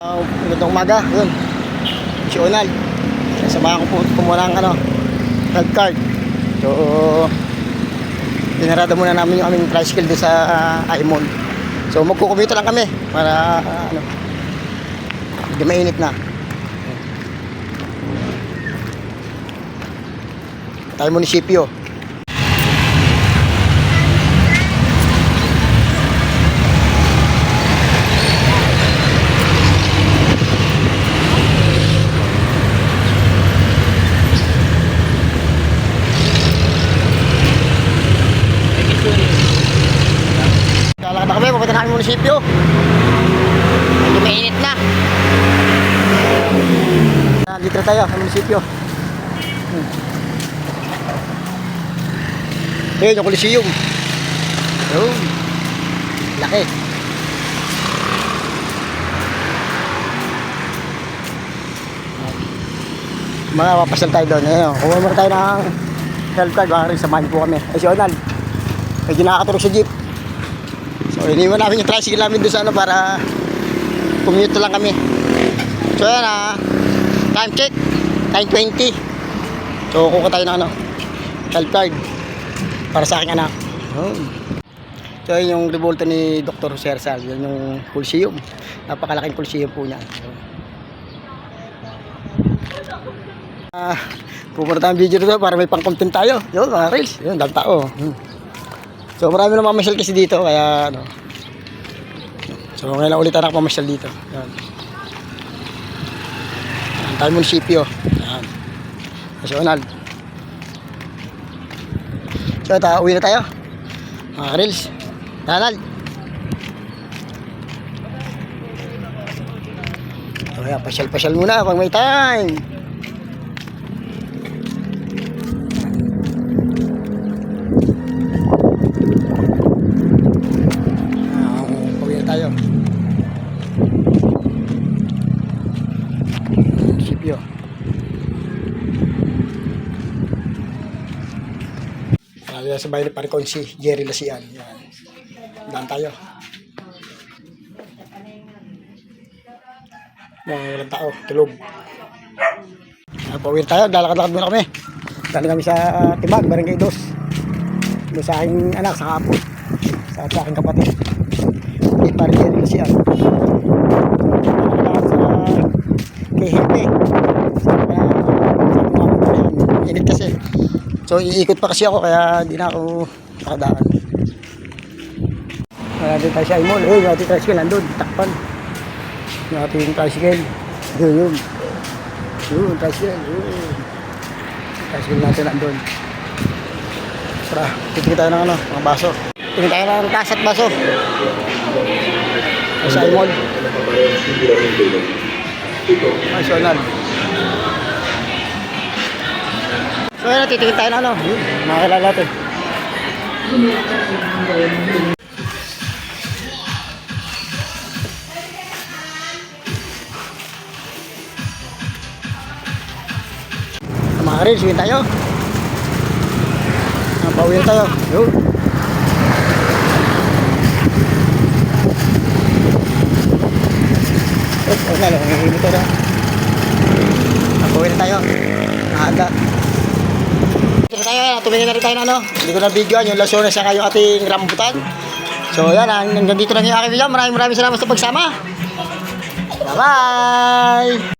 Uh, Magandang umaga, yun. Si Onal. Sasamahan ko po muna ang ano, health card. So, pinarada muna namin yung aming tricycle doon sa uh, Aimon. So, magkukumita lang kami para, ah, ano, hindi mainit na. Tayo munisipyo. Lalakad na kami munisipyo. Medyo mainit na. Nandito na tayo sa munisipyo. Hmm. Ayun, yung Coliseum. Ayun. Laki. Mga papasal tayo doon. Ayun, kuha muna tayo ng health card. Baka rin samahan po kami. Ay, si Onal. Medyo nakakatulog sa jeep. So, iniwan namin yung tricycle namin doon sa ano para commute lang kami. So, yan ah. Time check. Time 20. So, kuha tayo ng ano. Health card. Para sa aking anak. Oh. So, yun yung revolta ni Dr. Jose Rizal. Yan yung Coliseum. Napakalaking Coliseum po niya. So, Ah, pupunta tayong video dito para may pang-content tayo. Yun, mga reels. Yun, dami tao. Hmm. So, marami na mamasyal kasi dito, kaya ano. So, ngayon lang ulit anak mamasyal dito. Yan. Yan tayo munisipyo. Yan. Nasyonal. So, ito, uwi na tayo. Mga reels. Tanal. So, kaya pasyal-pasyal muna pag may time. Munisipyo. Sabi na sa bahay ni Parikon si Jerry Lasian. Yan. Daan tayo. Mga walang tao, tulog. Ah, pauwi na tayo, lalakad-lakad muna kami. Dali kami sa uh, Timag, Barangay Dos. Doon sa aking anak, sa kapot. Sa, sa aking kapatid. Hindi pa rin yan siya. Lalakad sa kay Hepe. Sa kaya sa tumawag na yan. Init kasi. So iikot pa kasi ako kaya hindi na ako nakadaan. Din tayo sa Imol. Eh, yung ating tricycle nandun. Takpan. Yung ating tricycle. Yun, yun. Yun, tricycle. Yun. Tricycle natin nandun. Tara, titingin tayo ng ano, mga baso. Tingin tayo ng tas at baso. Sa Imol. National. So yun, titingin tayo ng ano, yun, mga kilala natin. Mga rin, tayo. Na tayo. Yun. Eh, oh, nalo, nangihingi tayo na. Ah, Pauwi na tayo. Ito tayo, ah, tumingin na rin tayo na ano. Hindi ko na videoan yung lasyones sa yung ating rambutan. So yan, hanggang dito lang yung aking video. Maraming maraming salamat sa pagsama. Bye-bye!